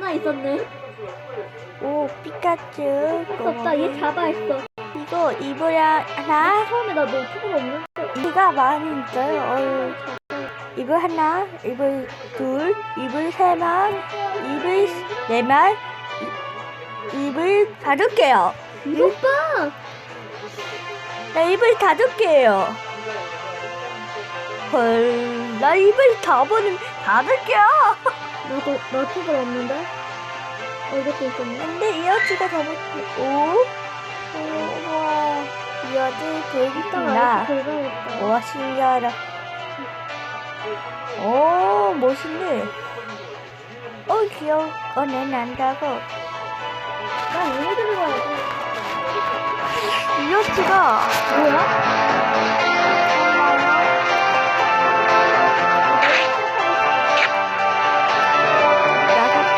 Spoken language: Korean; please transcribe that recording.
하나 있었네. 오 피카츄 없다. 얘 잡아 했어. 이거 이불야 하나 처음에 나 노트북 없는. 이가 많이 있어요 어휴. 이불 하나 이불 둘 이불 세 만 이불 네 만 이불 다섯 개요 이것 봐. 나 이불 다섯 개예요 헐 나 이불 다번은 다섯 개야 나도 노트북 없는데. 어 이것도 있었네. 근데 이 여자가 더 못해 오? 오 우와 이 여자 이따가 돌기구나 이렇게 긁어야겠다. 와 신기하다 오 멋있네 어 귀여워 어내 난다고 나 이거 들어가야지. 이 여자가 뭐야?